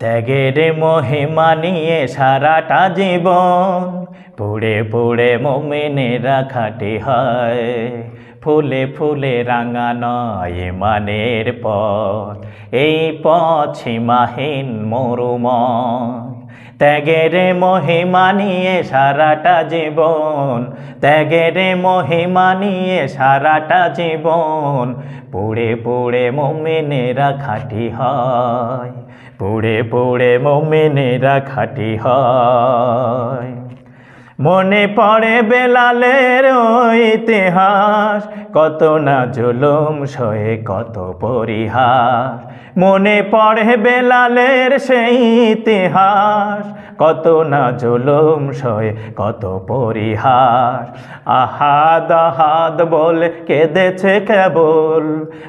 ত্যাগের মহিমা নিয়ে সারাটা জীবন পুড়ে পুড়ে মোমেনেরা খাটি হয়। ফুলে ফুলে রাঙানো মানের পথ, এই পথ সীমাহীন মরুময়। ত্যাগের মহিমা নিয়ে সারাটা জীবন, ত্যাগের মহিমা নিয়ে সারাটা জীবন। পুড়ে পুড়ে মমিনেরা খাটি হয়, পুড়ে পুড়ে মোমেনেরা খাটি হয়। মনে পড়ে বেলালের ইতিহাস, কত না জুলুম, সয়ে কত পরিহাস। মনে পড়ে বেলালের সেই ইতিহাস কত না জুলুম সয়ে, কত পরিহাস। আহাদ আহাদ বলে কেঁদেছে কেবল,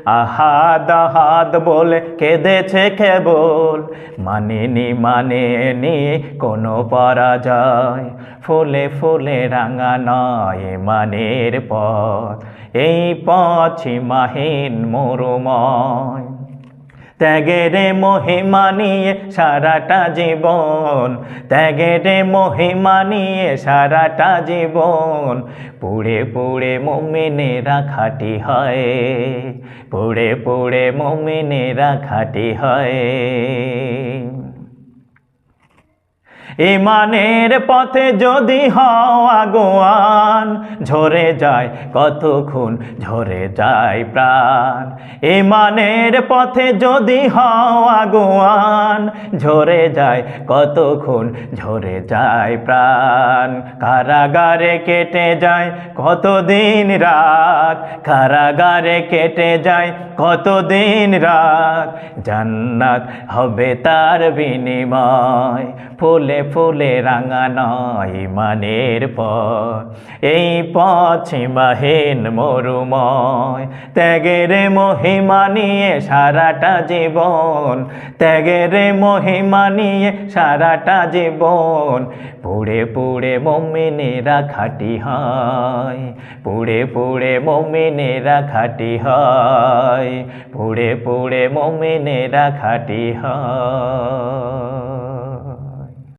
আহাদ আহাদ বলে কেঁদেছে কেবল। মানেনি মানেনি কোনো পরাজয়, ফুলে ফুলে রাঙা নয় মানের পথ। এই পথ সীমাহীন মরুময়। ত্যাগের মহিমা নিয়ে সারাটা জীবন। ত্যাগের মহিমা নিয়ে সারাটা জীবন। পুড়ে পুড়ে মমিনেরা খাটি হয়। পুড়ে পুড়ে মমিনেরা খাটি হয়। ইমানের পথে যদি হও আগুয়ান, ঝরে যায় কত খুন ঝরে যায় প্রাণ। ইমানের পথে যদি হও আগুয়ান, ঝরে যায় কত খুন ঝরে যায় প্রাণ। কারাগারে কেটে যায় কত দিন রাত? কারাগারে কেটে যায় কত দিন রাত? জান্নাত হবে তার বিনিময়। ফুলে ফুলে রাঙা নয় মানের পথ এই পথ সীমাহীন মরুময়। ত্যাগের মহিমা নিয়ে সারাটা জীবন। ত্যাগের মহিমা নিয়ে সারাটা জীবন। পুড়ে পুড়ে মমিনেরা খাটি হয়। পুড়ে পুড়ে মমিনেরা খাটি হয়। পুড়ে পুড়ে মমিনেরা খাটি হয়।